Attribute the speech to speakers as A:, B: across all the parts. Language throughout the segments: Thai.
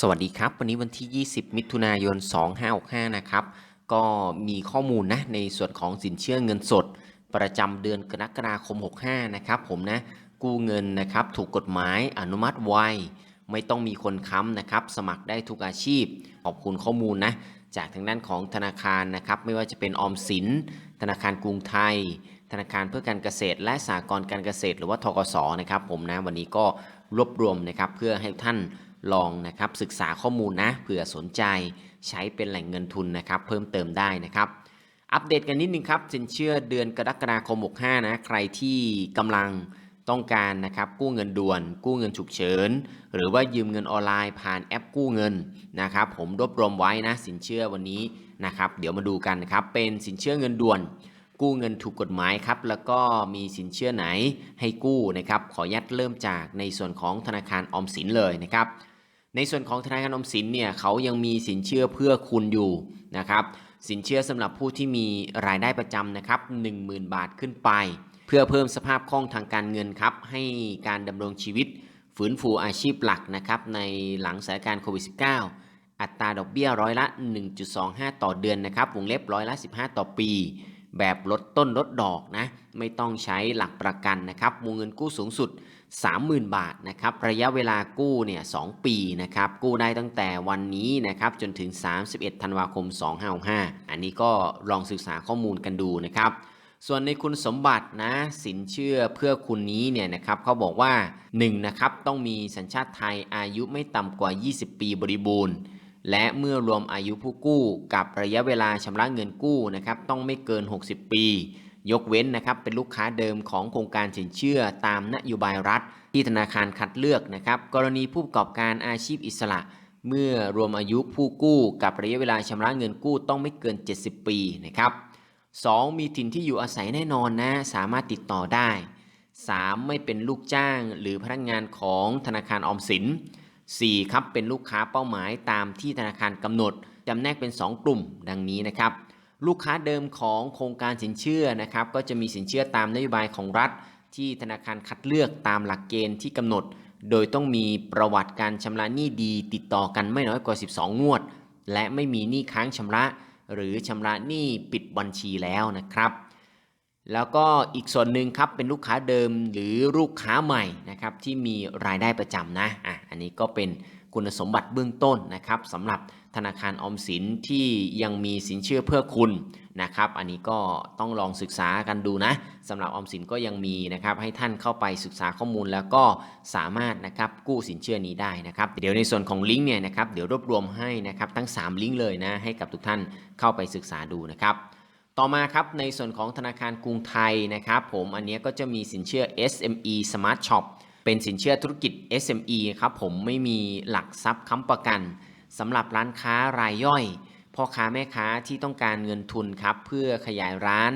A: สวัสดีครับ วันนี้วันที่ 20 มิถุนายน 2565 นะครับ ก็มีข้อมูลนะในส่วนของสินเชื่อเงินสด ประจำเดือนกรกฎาคม 65 นะครับผมนะ กู้เงินนะครับถูกกฎหมายอนุมัติไวไม่ต้องมีคนค้ำนะครับ สมัครได้ทุกอาชีพ ขอบคุณข้อมูลนะ จากทางด้านของธนาคารนะครับ ไม่ว่าจะเป็นออมสิน ธนาคารกรุงไทย ธนาคารเพื่อการเกษตร และสหกรณ์การเกษตร หรือว่าทกสนะครับ ผมนะวันนี้ก็รวบรวมนะครับเพื่อให้ท่าน ลองนะครับศึกษาข้อมูลนะเผื่อสนใจใช้เป็นแหล่งเงินทุนนะครับ เพิ่มเติมได้นะครับ อัปเดตกันนิดนึงครับสินเชื่อเดือนกรกฎาคม 65 นะใครที่กำลังต้องการนะครับกู้เงินด่วน กู้เงินฉุกเฉิน หรือว่ายืมเงินออนไลน์ผ่านแอปกู้เงินนะครับผมรวบรวมไว้นะสินเชื่อวันนี้นะครับเดี๋ยวมาดูกันนะครับเป็นสินเชื่อเงินด่วน กู้เงินถูกกฎหมายครับแล้วก็มีสินเชื่อไหนให้กู้นะครับขอยัดเริ่มจากในส่วนของธนาคารออมสินเลยนะครับ ในส่วนของธนาคารออมสินเนี่ยเขายังมีสินเชื่อเพื่อคุณอยู่นะครับสินเชื่อสำหรับผู้ที่มีรายได้ประจำนะครับ10,000 บาทขึ้นไป เพื่อเพิ่มสภาพคล่องทางการเงินครับให้การดำรงชีวิตฟื้นฟูอาชีพหลักนะครับในหลังสถานการณ์โควิด -19 อัตราดอกเบี้ยร้อยละ 1.25 ต่อเดือนนะครับวงเล็บร้อยละ 15 ต่อปี แบบลดต้นลดดอกนะไม่ต้องใช้หลักประกันนะครับวงเงินกู้สูงสุด 30,000 บาทนะครับระยะเวลากู้เนี่ย2ปีนะครับกู้ได้ตั้งแต่วันนี้นะครับจนถึง 31 ธันวาคม 2565 อันนี้ก็ลองศึกษาข้อมูลกันดูนะครับส่วนในคุณสมบัตินะสินเชื่อเพื่อคุณนี้เนี่ยนะครับเขาบอกว่า 1. นะครับต้องมีสัญชาติไทยอายุไม่ต่ำกว่า 20 ปีบริบูรณ์ และเมื่อรวมอายุผู้กู้กับระยะเวลาชำระเงินกู้นะครับต้องไม่เกิน 60 ปี ยกเว้นนะครับเป็นลูกค้าเดิมของโครงการสินเชื่อตามนโยบายรัฐ ที่ธนาคารคัดเลือกนะครับกรณีผู้ประกอบการอาชีพอิสระ เมื่อรวมอายุผู้กู้กับระยะเวลาชำระเงินกู้ต้องไม่เกิน 70 ปีนะครับ 2. มีถิ่นที่อยู่อาศัยแน่นอนนะสามารถติดต่อได้ 3. ไม่เป็นลูกจ้างหรือพนักงานของธนาคารออมสิน 4. ครับเป็นลูกค้าเป้าหมายตามที่ธนาคารกำหนดจำแนกเป็น 2 กลุ่มดังนี้นะครับลูกค้าเดิมของโครงการสินเชื่อนะครับก็จะมีสินเชื่อตามนโยบายของรัฐ ที่ธนาคารคัดเลือกตามหลักเกณฑ์ที่กำหนด โดยต้องมีประวัติการชำระหนี้ดี ติดต่อกันไม่น้อยกว่า 12 งวด และไม่มีหนี้ค้างชำระ หรือชำระหนี้ปิดบัญชีแล้วนะครับ แล้วก็อีกส่วนหนึ่งครับเป็นลูกค้าเดิมหรือลูกค้าใหม่นะครับที่มีรายได้ประจำนะอะอันนี้ก็เป็นคุณสมบัติเบื้องต้นนะครับสำหรับธนาคารออมสินที่ยังมีสินเชื่อเพื่อคุณนะครับ อันนี้ก็ต้องลองศึกษากันดูนะสำหรับออมสินก็ยังมีนะครับให้ท่านเข้าไปศึกษาข้อมูลแล้วก็สามารถนะครับกู้สินเชื่อนี้ได้นะครับ เดี๋ยวในส่วนของลิงก์เนี่ยนะครับเดี๋ยวรวบรวมให้นะครับทั้ง 3 ลิงก์เลยนะให้กับทุกท่านเข้าไปศึกษาดูนะครับ ต่อมาครับในส่วนของธนาคารกรุงไทยนะครับผมอันนี้ก็จะมีสินเชื่อ SME Smart Shop เป็นสินเชื่อธุรกิจ SME ครับผมไม่มีหลักทรัพย์ค้ำประกันสำหรับร้านค้ารายย่อยพ่อค้าแม่ค้าที่ต้องการเงินทุนครับเพื่อขยายร้าน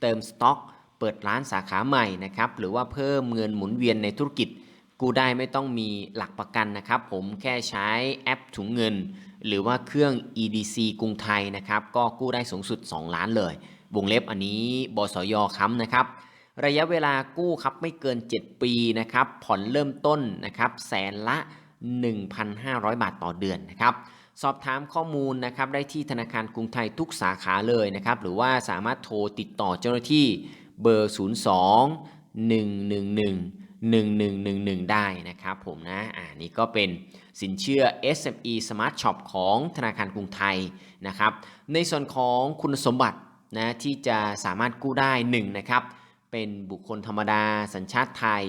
A: เติมสต็อก เปิดร้านสาขาใหม่นะครับหรือว่าเพิ่มเงินหมุนเวียนในธุรกิจ กู้ได้ไม่ต้องมีหลักประกันนะครับผมแค่ใช้แอปถุงเงิน หรือว่าเครื่อง EDC กรุงไทยนะครับก็กู้ได้สูงสุด 2 ล้านเลยวงเล็บอันนี้บสยค้ำนะครับ ระยะเวลากู้ครับไม่เกิน 7 ปีนะครับผ่อนเริ่มต้นนะครับแสนละ 1,500 บาทต่อเดือนนะครับสอบถามข้อมูลนะครับได้ที่ธนาคารกรุงไทยทุกสาขาเลยนะครับหรือว่าสามารถโทรติดต่อเจ้าหน้าที่เบอร์ 02 111 1111 ได้นะครับผมนะอ่านี่ก็เป็นสินเชื่อ SME Smart Shop ของธนาคารกรุงไทยนะครับ ในส่วนของคุณสมบัตินะที่จะสามารถกู้ได้1นะครับเป็นบุคคลธรรมดา สัญชาติไทย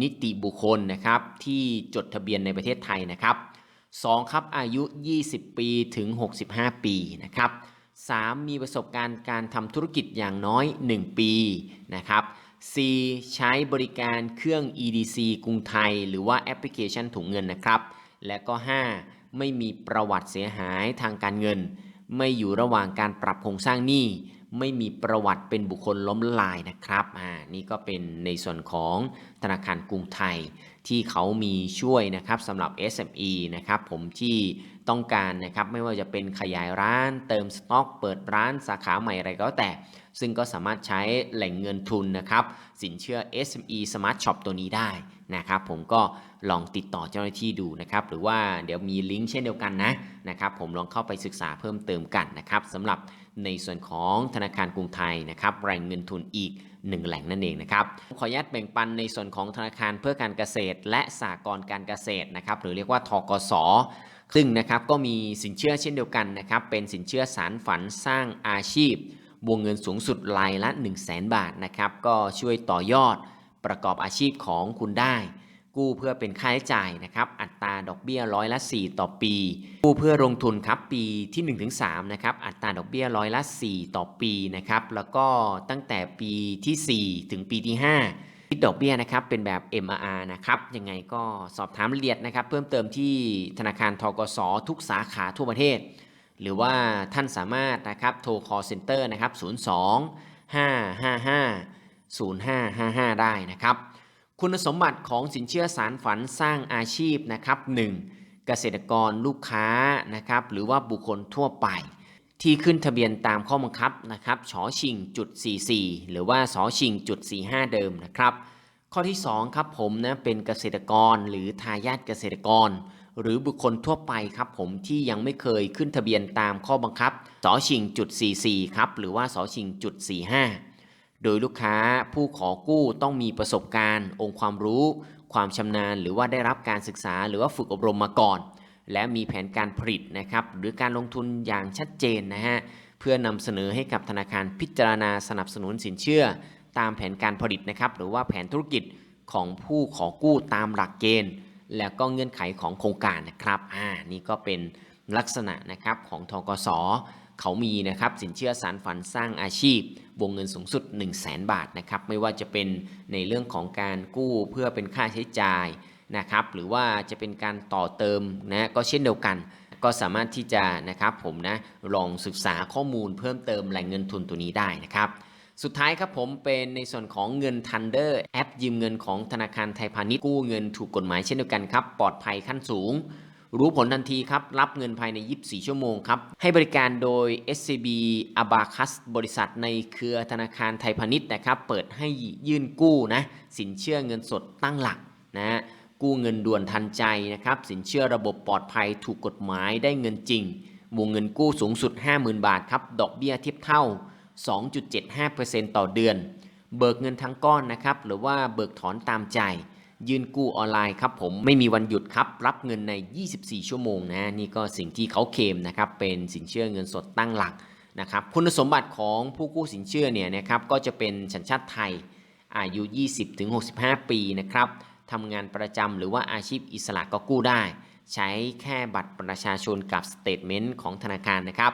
A: นิติบุคคลนะครับที่จดทะเบียนในประเทศไทยนะครับ 2. ครับอายุ 20 ปีถึง 65 ปีนะครับ 3. มีประสบการณ์การทำธุรกิจอย่างน้อย 1 ปีนะครับ 4. ใช้บริการเครื่อง EDC กรุงไทย หรือว่าแอปพลิเคชันถุงเงินนะครับ และก็ 5. ไม่มีประวัติเสียหายทางการเงิน ไม่อยู่ระหว่างการปรับโครงสร้างหนี้ ไม่มีประวัติเป็นบุคคลล้มละลายนะครับ อ่า นี่ก็เป็นในส่วนของธนาคารกรุงไทย ที่เขามีช่วยนะครับสำหรับ SME นะครับผมที่ต้องการนะครับไม่ว่าจะเป็นขยายร้าน เติมสต็อก เปิดร้านสาขาใหม่อะไรก็แต่ ซึ่งก็สามารถใช้แหล่งเงินทุนนะครับ สินเชื่อ SME Smart Shop ตัวนี้ได้นะครับ ผมก็ลองติดต่อเจ้าหน้าที่ดูนะครับ หรือว่าเดี๋ยวมีลิงก์เช่นเดียวกันนะนะครับ ผมลองเข้าไปศึกษาเพิ่มเติมกันนะครับสำหรับในส่วนของธนาคารกรุงไทยนะครับแหล่งเงินทุนอีกหนึ่งแหล่งนั่นเองนะครับ ขออนุญาตแบ่งปันในส่วนของธนาคารเพื่อการเกษตร และสหกรณ์การเกษตรนะครับ หรือเรียกว่าทกสซึ่งนะครับก็มีสินเชื่อเช่นเดียวกันนะครับ เป็นสินเชื่อสารฝันสร้างอาชีพ วงเงินสูงสุดรายละ 1 0 0 0 0แบาทนะครับ ก็ช่วยต่อยอดประกอบอาชีพของคุณได้ กู้เพื่อเป็นค่าใช้จ่ายนะครับ อัตราดอกเบี้ยร้อยละ 4 ต่อปี กู้เพื่อลงทุนครับปีที่ 1-3 นะครับ อัตราดอกเบี้ยร้อยละ 4 ต่อปีนะครับ แล้วก็ตั้งแต่ปีที่ 4 ถึงปีที่ 5 คิดดอกเบี้ยนะครับ เป็นแบบ MRR นะครับ ยังไงก็สอบถามรายละเอียดนะครับ เพิ่มเติมที่ธนาคารทกสทุกสาขาทั่วประเทศ หรือว่าท่านสามารถนะครับโทร call center นะครับ 02 555 0555 ได้นะครับ คุณสมบัติของสินเชื่อสารฝันสร้างอาชีพนะครับ 1. เกษตรกรลูกค้านะครับหรือว่าบุคคลทั่วไป ที่ขึ้นทะเบียนตามข้อบังคับนะครับชอชิงจุด44 หรือว่าสอชิงจุด45 เดิมนะครับ ข้อที่ 2 ครับผมนะเป็นเกษตรกรหรือทายาทเกษตรกร หรือบุคคลทั่วไปครับผมที่ยังไม่เคยขึ้นทะเบียนตามข้อบังคับสอชิงจุด44ครับหรือว่าสอชิงจุด45 โดยลูกค้าผู้ขอกู้ต้องมีประสบการณ์ องค์ความรู้ ความชำนาญ หรือว่าได้รับการศึกษาหรือว่าฝึกอบรมมาก่อน และมีแผนการผลิตนะครับหรือการลงทุนอย่างชัดเจนนะฮะเพื่อนำเสนอให้กับธนาคารพิจารณาสนับสนุนสินเชื่อ ตามแผนการผลิตนะครับหรือว่าแผนธุรกิจของผู้ขอกู้ตามหลักเกณฑ์ แล้วก็เงื่อนไขของโครงการนะครับอ่านี่ก็เป็นลักษณะนะครับของทกสเขามีนะครับสินเชื่อสารฝันสร้างอาชีพ วงเงินสูงสุด 1 0 0 0 0แบาทนะครับไม่ว่าจะเป็นในเรื่องของการกู้เพื่อเป็นค่าใช้จ่ายนะครับหรือว่าจะเป็นการต่อเติมนะก็เช่นเดียวกัน ก็สามารถที่จะนะครับผมนะลองศึกษาข้อมูลเพิ่มเติมแหล่งเงินทุนตัวนี้ได้นะครับ สุดท้ายครับผมเป็นในส่วนของเงิน Thunder แอปยืมเงินของธนาคารไทยพาณิชย์กู้เงินถูกกฎหมายเช่นเดียวกันครับ ปลอดภัยขั้นสูง รู้ผลทันทีครับ รับเงินภายใน 24 ชั่วโมงครับ ให้บริการโดย SCB Abacus บริษัทในเครือธนาคารไทยพาณิชย์นะครับ เปิดให้ยื่นกู้นะสินเชื่อเงินสดตั้งหลักนะฮะกู้เงินด่วนทันใจนะครับ สินเชื่อระบบปลอดภัยถูกกฎหมายได้เงินจริงวงเงินกู้สูงสุด 50,000 บาทครับ ดอกเบี้ยเทียบเท่า 2.75%ต่อเดือน เบิกเงินทั้งก้อนนะครับ หรือว่าเบิกถอนตามใจ ยืนกู้ออนไลน์ครับผม ไม่มีวันหยุดครับ รับเงินใน 24 ชั่วโมงนะ นี่ก็สิ่งที่เขาเคมนะครับ เป็นสินเชื่อเงินสดตั้งหลักนะครับ คุณสมบัติของผู้กู้สินเชื่อเนี่ยนะครับ ก็จะเป็นสัญชาติไทย อายุ 20-65 ปีนะครับทำงานประจำหรือว่าอาชีพอิสระก็กู้ได้ ใช้แค่บัตรประชาชนกับสเตทเมนต์ของธนาคารนะครับ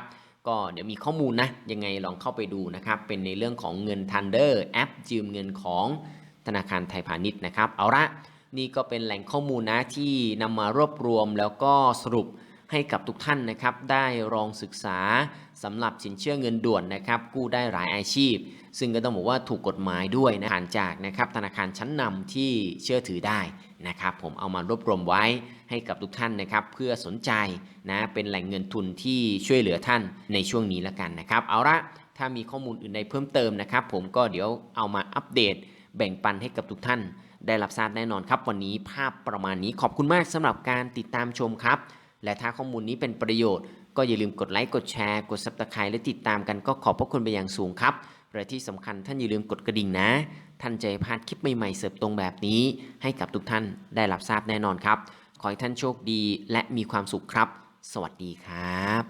A: ก็เดี๋ยวมีข้อมูลนะ ยังไงลองเข้าไปดูนะครับ เป็นในเรื่องของเงิน Thunder แอปยืมเงินของธนาคารไทยพาณิชย์นะครับ เอาละนี่ก็เป็นแหล่งข้อมูลนะที่นำมารวบรวมแล้วก็สรุป ให้กับทุกท่านนะครับได้ลองศึกษาสำหรับสินเชื่อเงินด่วนนะครับกู้ได้หลายอาชีพ ซึ่งก็ต้องบอกว่าถูกกฎหมายด้วยนะผ่านจากนะครับธนาคารชั้นนำที่เชื่อถือได้นะครับผมเอามารวบรวมไว้ให้กับทุกท่านนะครับเพื่อสนใจนะเป็นแหล่งเงินทุนที่ช่วยเหลือท่านในช่วงนี้ละกันนะครับเอาละถ้ามีข้อมูลอื่นใดเพิ่มเติมนะครับ ผมก็เดี๋ยวเอามาอัปเดต แบ่งปันให้กับทุกท่าน ได้รับทราบแน่นอนครับ วันนี้ภาพประมาณนี้ขอบคุณมากสำหรับการติดตามชมครับ และถ้าข้อมูลนี้เป็นประโยชน์ ก็อย่าลืมกดไลค์กดแชร์ กด subscribe และติดตามกันก็ขอบพระคุณไปอย่างสูงครับและที่สำคัญท่านอย่าลืมกดกระดิ่งนะ ท่านจะพลาดคลิปใหม่ๆเสิร์ฟตรงแบบนี้ ให้กับทุกท่านได้รับทราบแน่นอนครับ ขอให้ท่านโชคดีและมีความสุขครับ สวัสดีครับ